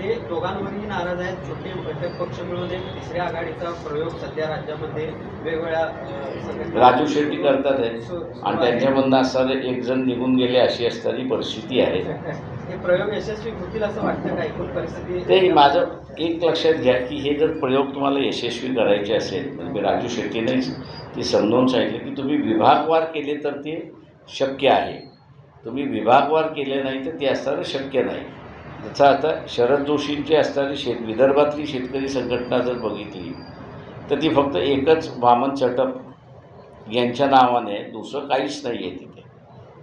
ते दोघांवरही नाराज आहेत. छोटे घटक पक्ष मिळून एक तिसऱ्या आघाडीचा प्रयोग सध्या राज्यामध्ये वेगवेगळ्या राजू शेट्टी करतात आहे आणि त्यांच्यामधनं असणारे एक जण निघून गेले अशी असणारी परिस्थिती आहे. हे प्रयोग यशस्वी होतील असं वाटतं का? एकूण परिस्थिती ते माझं एक लक्षात घ्या की हे जर प्रयोग तुम्हाला यशस्वी करायचे असेल म्हणजे मी राजू शेट्टीनेच ते समजावून सांगितले की तुम्ही विभागवार केले तर ते शक्य आहे. तुम्ही विभागवार केले नाही तर ते असणारं शक्य नाही. याचा आता शरद जोशींची असणारी शेत विदर्भातली शेतकरी संघटना जर बघितली तर ती फक्त एकच वामन चटप यांच्या नावाने दुसरं काहीच नाही आहे तिथे.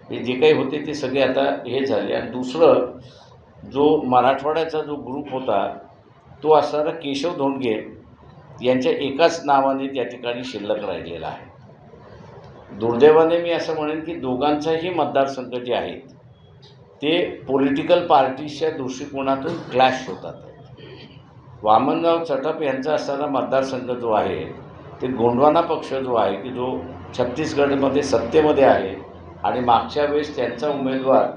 हे जे काही होते ते सगळे आता हे झाले. आणि दुसरं जो मराठवाड्याचा जो ग्रुप होता तो असणारा केशव धोंडगे यांच्या एकाच नावाने त्या ठिकाणी शिल्लक राहिलेला आहे. दुर्दैवाने मी असं म्हणेन की दोघांचाही मतदारसंघ जे आहेत ते पॉलिटिकल पार्टीच्या दृष्टिकोनातून क्लॅश होतात. वामनराव चटप यांचा असणारा मतदारसंघ जो आहे ते गोंडवाना पक्ष जो आहे की जो छत्तीसगडमध्ये सत्तेमध्ये आहे आणि मागच्या वेळेस त्यांचा उमेदवार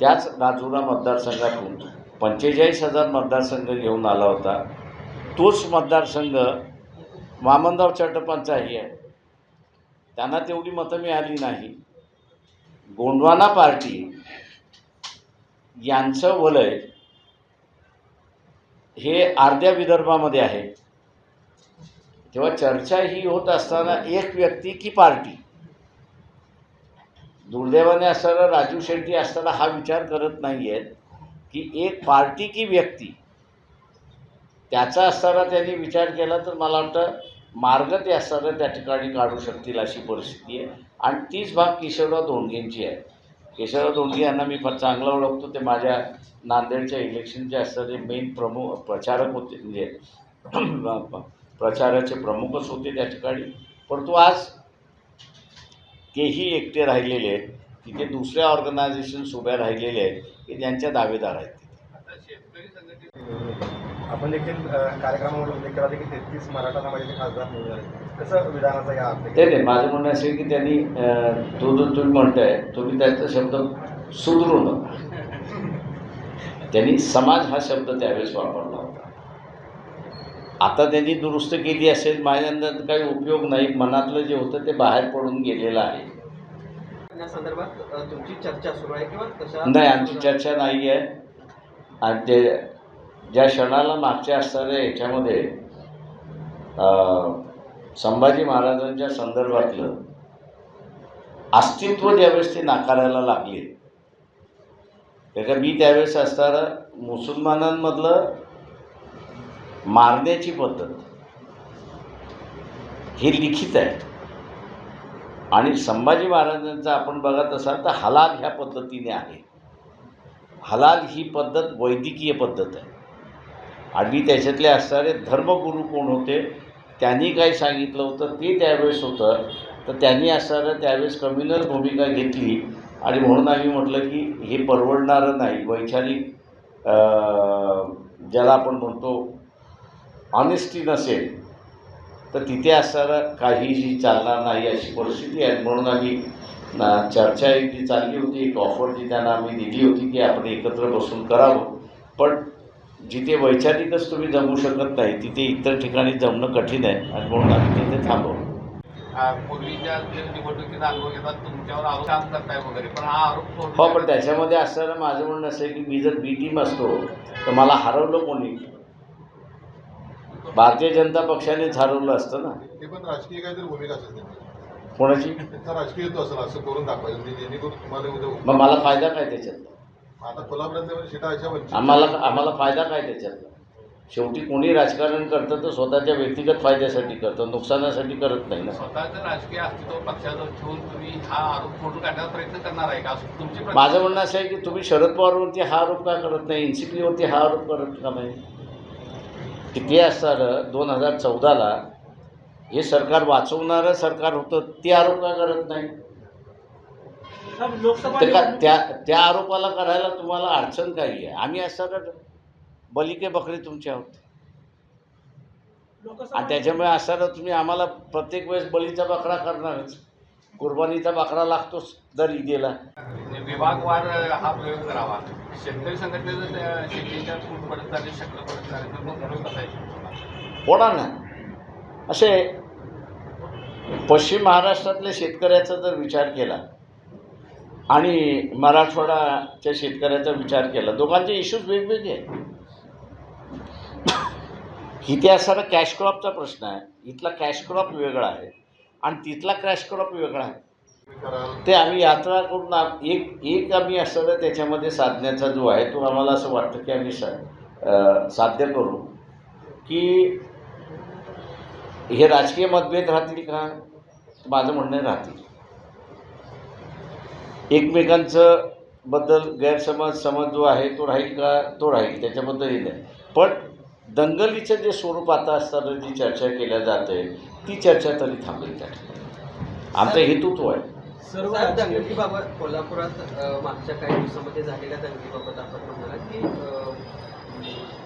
त्याच राजुरा मतदारसंघातून पंचेचाळीस हजार मतदारसंघ घेऊन आला होता. तोच मतदारसंघ वामनराव चटपांचाही आहे. त्यांना तेवढी मतं मिळाली नाही. गोंडवाना पार्टी यांचं वलय हे अर्ध्या विदर्भामध्ये आहे. तेव्हा चर्चा ही होत असताना एक व्यक्ती की पार्टी? दुर्दैवाने असताना राजू शेट्टी असताना हा विचार करत नाही आहेत की एक पार्टी की व्यक्ती? त्याचा असताना त्यांनी विचार केला तर मला वाटतं मार्ग ते असताना त्या ठिकाणी काढू शकतील अशी परिस्थिती आहे. आणि तीच भाग किशोरराव दोंडगेंची आहे. केशवराव धोंडगे यांना मी फार चांगला ओळखतो. ते माझ्या नांदेडच्या इलेक्शनचे असणारे मेन प्रमुख प्रचारक होते. म्हणजे प्रचाराचे प्रमुखच होते त्या ठिकाणी. परंतु आज तेही एकटे राहिलेले आहेत तिथे दुसऱ्या ऑर्गनायझेशन्स उभ्या राहिलेले आहेत की त्यांच्या दावेदार आहेत. आपण देखील कार्यक्रमामध्ये उल्लेख केला की तेहतीस मराठा समाजाचे खासदार निवडून आले. कसं विधानाचा या अर्थ ते नाही माझं म्हणणं असं आहे की त्यांनी तो जो तुम्ही म्हणताय तुम्ही त्याचा शब्द सुधरू नका. त्यांनी समाज हा शब्द त्यावेळेस वापरला होता. आता त्यांनी दुरुस्त केली असेल माझ्या काही उपयोग नाही मनातलं जे होतं ते बाहेर पडून गेलेलं आहे. या संदर्भात तुमची चर्चा सुरू आहे किंवा नाही आमची चर्चा नाही आहे. आणि ते ज्या क्षणाला मागच्या असणाऱ्या याच्यामध्ये संभाजी महाराजांच्या संदर्भातलं अस्तित्व ज्यावेळेस ते नाकारायला लागले त्याच्या मी त्यावेळेस असणारा मुसलमानांमधलं मारण्याची पद्धत हे लिखित आहे. आणि संभाजी महाराजांचा आपण बघत असाल तर हलाल ह्या पद्धतीने आहे. हलाल ही पद्धत वैद्यकीय पद्धत आहे. आणि त्याच्यातले असणारे धर्मगुरू कोण होते त्यांनी काय सांगितलं होतं ते त्यावेळेस होतं. तर त्यांनी असणारं त्यावेळेस कम्युनल भूमिका घेतली. आणि म्हणून आम्ही म्हटलं की हे परवडणारं नाही. वैचारिक ज्याला आपण म्हणतो ऑनेस्टी नसेल तर तिथे असणारं काहीही चालणार नाही अशी परिस्थिती आहे. म्हणून आम्ही ना चर्चा एक जी चालली होती एक ऑफर जी त्यांना आम्ही दिली होती की आपण एकत्र बसून करावं. पण जिथे वैचारिकच तुम्ही जमू शकत नाही तिथे इतर ठिकाणी जमणं कठीण आहे आणि म्हणून आम्ही तिथे थांबवलं पूर्वीच्या निवडणुकीचा अनुभव घेतात तुमच्यावर आरोप काम करताय वगैरे पण हा आरोप हो पण त्याच्यामध्ये असताना माझं म्हणणं असं आहे की मी जर बी टीम असतो तर मला हरवलं कोणी? भारतीय जनता पक्षानेच हरवलं असतं ना. ते पण राजकीय काहीतरी भूमिका असेल कोणाची? राजकीय असं करून दाखवायचं म्हणजे जेणेकरून तुम्हाला मग मला फायदा काय त्याच्यात? आता वंचित आम्हाला आम्हाला फायदा काय त्याच्यात शेवटी कोणी राजकारण करतं तर स्वतःच्या व्यक्तिगत फायद्यासाठी करतं नुकसानासाठी करत नाही ना. स्वतःचं राजकीय अस्तित्व पक्षाचं ठेवून तुम्ही हा आरोप काढण्याचा प्रयत्न करणार आहे का? तुमची माझं म्हणणं असं आहे की तुम्ही शरद पवारवरती हा आरोप का करत नाही? एन सी पीवरती हा आरोप करत का नाही? किती असणारं दोन हजार चौदाला हे सरकार वाचवणारं सरकार होतं ते आरोप का करत नाही? का त्या त्या आरोपाला करायला तुम्हाला अडचण काही आहे? आम्ही असणारं बलिके बकरे तुमचे आहोत. आणि त्याच्यामुळे असणारं तुम्ही आम्हाला प्रत्येक वेळेस बलीचा बकरा करणारच. कुर्बानीचा बकरा लागतोच दर ईदेला. विभागवार हा प्रयोग करावा. शेतकरी संघटनेचं त्या शेतीच्या फूट पडत चालेल शक्य पडत चालेल तर मग उपयोग कसा आहे? होणार ना. असे पश्चिम महाराष्ट्रातल्या शेतकऱ्याचा जर विचार केला आणि मराठवाडाच्या शेतकऱ्याचा विचार केला. दोघांचे इश्यूज वेगवेगळे आहेत. इथे असणारा कॅश क्रॉपचा प्रश्न आहे. इथला कॅश क्रॉप वेगळा आहे. आणि तिथला कॅश क्रॉप वेगळा आहे. ते आम्ही यात्रा करून एक एक आम्ही असं त्याच्यामध्ये साधण्याचा जो आहे तो आम्हाला असं वाटतं की आम्ही सा साध्य करू. की हे राजकीय मतभेद राहतील का? माझं म्हणणं राहतील. एकमेकांचं बद्दल गैरसमज समज जो आहे तो राहील का? तो राहील त्याच्याबद्दल हे नाही. पण दंगलीचं जे स्वरूप आता असताना जी चर्चा केल्या जाते ती चर्चा तरी थांबेल त्या आमचा हेतू तो आहे. सर्व दंगलीबाबत कोल्हापुरात मागच्या काही दिवसामध्ये झालेल्या दंगलीबाबत आपण म्हणाला की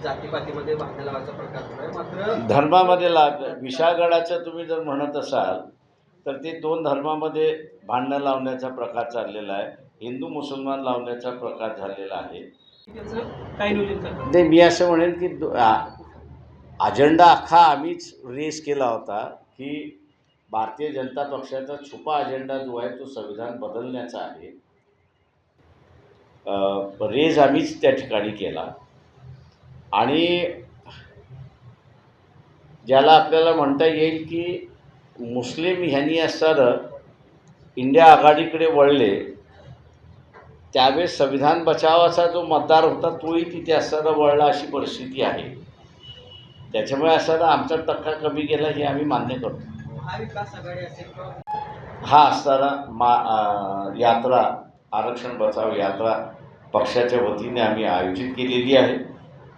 जातीपातीमध्ये भांडण लावायचा प्रकार मात्र धर्मामध्ये लाग विशाळगडाचं तुम्ही जर म्हणत असाल तर ते दोन धर्मामध्ये भांडणं लावण्याचा प्रकार चाललेला आहे. हिंदू मुसलमान लावण्याचा प्रकार झालेला आहे. नाही मी असं म्हणेन की अजेंडा अख्खा आम्हीच रेस केला होता की भारतीय जनता पक्षाचा छुपा अजेंडा जो आहे तो संविधान बदलण्याचा आहे. अ, रेज आम्हीच त्या ठिकाणी केला. आणि ज्याला आपल्याला म्हणता येईल की मुस्लिम ह्यांनी असणारं इंडिया आघाडीकडे वळले त्यावेळेस संविधान बचावाचा जो मतदार होता तोही तिथे असणारा वळला अशी परिस्थिती आहे. त्याच्यामुळे असणारा आमचा टक्का कमी गेला हे आम्ही मान्य करतो. हा असणारा मा यात्रा आरक्षण बचाव यात्रा पक्षाच्या वतीने आम्ही आयोजित केलेली आहे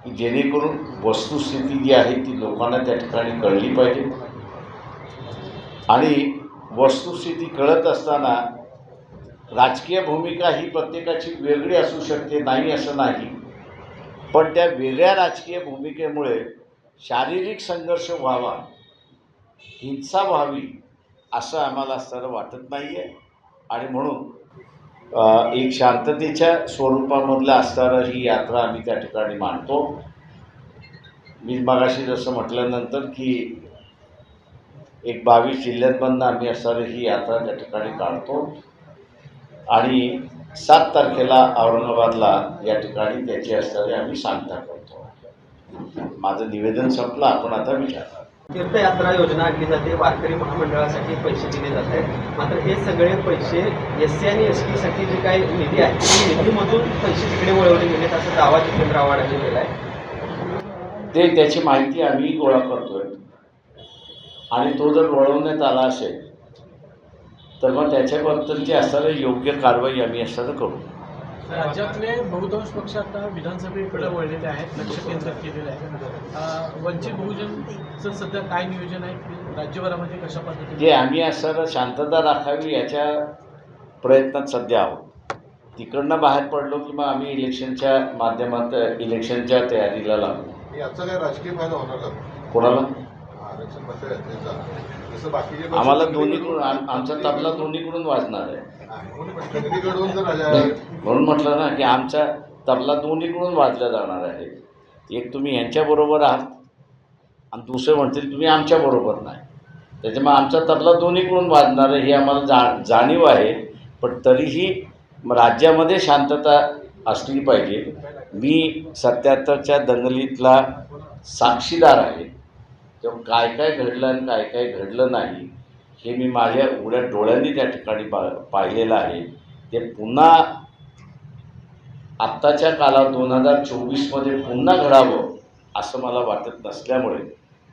की जेणेकरून वस्तुस्थिती जी आहे ती लोकांना त्या ठिकाणी कळली पाहिजे. आणि वस्तुस्थिती कळत असताना राजकीय भूमिका ही प्रत्येकाची वेगळी असू शकते नाही असं नाही. पण त्या वेगळ्या राजकीय भूमिकेमुळे शारीरिक संघर्ष व्हावा हिंसा व्हावी असं आम्हाला असताना वाटत नाही आहे आणि म्हणून एक शांततेच्या स्वरूपामधलं असणारं ही यात्रा आम्ही त्या ठिकाणी मांडतो. मी मगाशी जसं म्हटल्यानंतर की एक बावीस जिल्ह्यांमधनं आम्ही असणारी ही यात्रा त्या ठिकाणी काढतो. आणि सात तारखेला औरंगाबादला या ठिकाणी त्याची असणारी आम्ही सांगता करतो. माझं निवेदन संपलं आपण आता विचार. तीर्थयात्रा योजना आणली जाते वारकरी महामंडळासाठी पैसे दिले जात आहेत. मात्र हे सगळे पैसे एस सी आणि एस टीसाठी जे काही निधी आहे त्या निधीमधून पैसे तिकडे वळवले गेलेत असा दावा जितेंद्र आव्हाड यांनी केला आहे. ते त्याची माहिती आम्ही गोळा करतोय. आणि तो जर वळवण्यात आला असेल तर मग त्याच्याबद्दलची असणारी योग्य कारवाई आम्ही असणारं करू. राज्यातले बहुतांश पक्ष आता विधानसभेकडे वळलेले आहेत लक्ष केंद्रित केलेलं आहे. वंचित बहुजनचं सध्या काय नियोजन आहे? की राज्यभरामध्ये कशा पद्धतीने? जे आम्ही असणारं शांतता राखावी याच्या प्रयत्नात सध्या आहोत. तिकडनं बाहेर पडलो की मग आम्ही इलेक्शनच्या माध्यमात इलेक्शनच्या तयारीला लागलो. याचा काय राजकीय फायदा होणार कोणाला? आरक्षण जसं बाकीचे आम्हाला दोन्हीकडून करून- आम- आमचा तबला दोन्हीकडून वाजणार आहे. म्हणून जर म्हटलं ना की आमचा तबला दोन्हीकडून वाजला जाणार आहे. एक तुम्ही यांच्याबरोबर आहात आणि दुसरे म्हणतील तुम्ही आमच्याबरोबर नाही. त्याच्यामुळे आमचा तबला दोन्हीकडून वाजणार आहे ही आम्हाला जा जाणीव आहे. पण तरीही म- राज्यामध्ये शांतता असली पाहिजे. मी सत्याहत्तरच्या दंगलीतला साक्षीदार आहे. तेव्हा काय काय घडलं आणि काय काय घडलं नाही हे मी माझ्या उघड्या डोळ्यांनी त्या ठिकाणी पा पाहिलेलं आहे. ते पुन्हा आत्ताच्या काळात दोन हजार चोवीसमध्ये पुन्हा घडावं असं मला वाटत नसल्यामुळे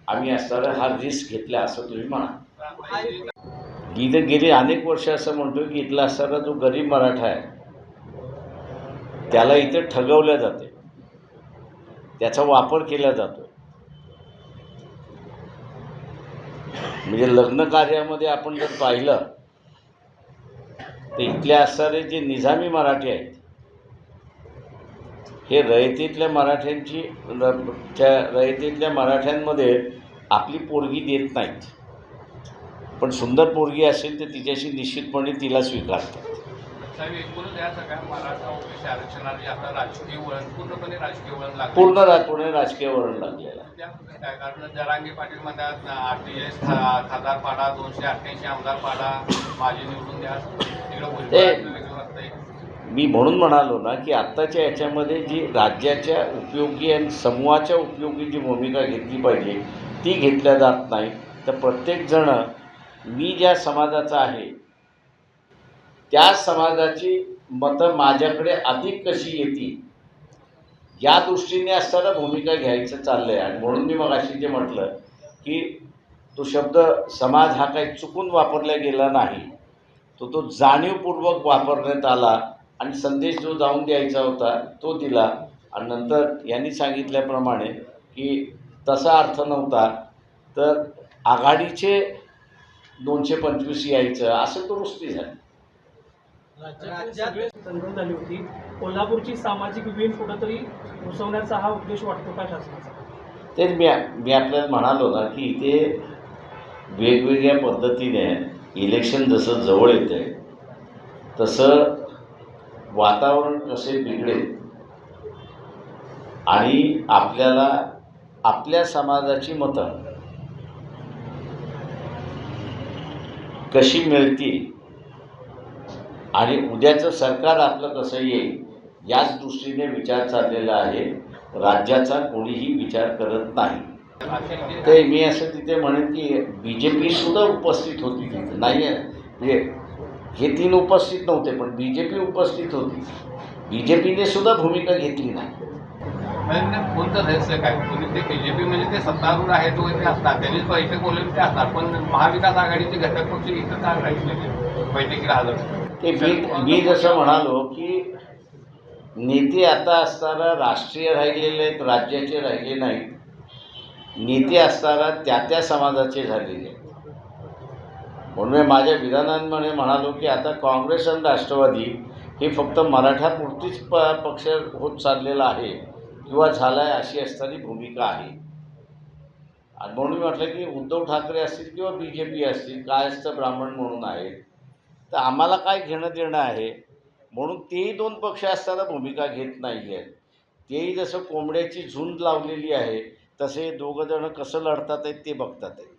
आम्ही असणारा हा रिस्क घेतला असं तुम्ही म्हणा. गीत गेली अनेक वर्ष असं म्हणतो की इथला असणारा जो गरीब मराठा आहे त्याला इथे ठगवल्या जाते. त्याचा वापर केला जातो. म्हणजे लग्न कार्यामध्ये आपण जर पाहिलं तर इथले असणारे जे निजामी मराठी आहेत हे रयतीतल्या मराठ्यांची त्या रयतीतल्या मराठ्यांमध्ये आपली पोरगी देत नाहीत. पण सुंदर पोरगी असेल तर तिच्याशी निश्चितपणे तिला स्वीकारतात. साहेब एकूणच या सगळ्या मराठा ओबीसी आरक्षणाला आता राजकीय वळण पूर्णपणे राजकीय वळण लागलं. पूर्ण रा पुणे राजकीय वळण लागलेलं आहे. त्यामध्ये काय कारण? जरांगे पाटील म्हणतात एस खासदार पाडा दोनशे अठ्ठ्याऐंशी आमदार पाडा माझी निवडून द्या. तिकडं भुजबळ मी म्हणून म्हणालो ना की आत्ताच्या याच्यामध्ये जी राज्याच्या उपयोगी आणि समूहाच्या उपयोगी जी भूमिका घेतली पाहिजे ती घेतल्या जात नाही. तर प्रत्येकजण मी ज्या समाजाचा आहे त्या समाजाची मतं माझ्याकडे अधिक कशी येतील? या दृष्टीने असताना भूमिका घ्यायचं चाललं आहे आणि म्हणून मी मग अशी जे म्हटलं की तो शब्द समाज हा काही चुकून वापरला गेला नाही. तो तो जाणीवपूर्वक वापरण्यात आला आणि संदेश जो जाऊन द्यायचा होता तो दिला. आणि नंतर यांनी सांगितल्याप्रमाणे की तसा अर्थ नव्हता तर आघाडीचे दोनशे पंचवीस यायचं असं दुरुस्ती झाली. राज्यात सगळे संघर्ष झाली होती. कोल्हापूरची सामाजिक विण कुठंतरी घुसवण्याचा हा उद्देश वाटतो का शासनाचा? तेच मी मी आपल्याला म्हणालो ना की इथे वेगवेगळ्या पद्धतीने इलेक्शन जसं जवळ येतं आहे तसं वातावरण कसे बिघडेल आणि आपल्याला आपल्या समाजाची मतं कशी मिळतील आणि उद्याचं सरकार आपलं कसं येईल याच दृष्टीने विचार चाललेला आहे. राज्याचा कोणीही विचार करत नाही. ते मी असं तिथे म्हणेन की बी जे पी सुद्धा उपस्थित होती तिथे. नाही आहे म्हणजे हे तीन उपस्थित नव्हते पण बी जे पी उपस्थित होती. बी जे पीने सुद्धा भूमिका घेतली नाही. म्हणजे कोणतं रहस्य काय? कोणी ते पी म्हणजे ते सत्तारूढ आहेत वगैरे असतात. त्यांनीच बैठक बोलवली ते असतात. पण महाविकास आघाडीचे घटक पक्ष इथं राहिले बैठकीला हजर. ते मी मी जसं म्हणालो की नेते आता असताना राष्ट्रीय राहिलेले आहेत राज्याचे राहिले नाहीत. नेते असताना त्या त्या समाजाचे झालेले आहेत. म्हणून मी माझ्या विधानांमध्ये म्हणालो की आता काँग्रेस आणि राष्ट्रवादी हे फक्त मराठापुरतीच प पक्ष होत चाललेला आहे किंवा झाला आहे अशी असणारी भूमिका आहे. आणि म्हणून मी म्हटलं की उद्धव ठाकरे असतील किंवा बी जे पी असतील काय असतं ब्राह्मण म्हणून आहेत तर आम्हाला काय घेणं देणं आहे? म्हणून तेही दोन पक्ष असताना भूमिका घेत नाही आहेत तेही जसं कोंबड्याची झुंज लावलेली आहे तसे दोघंजणं कसं लढतात आहेत ते बघतात आहेत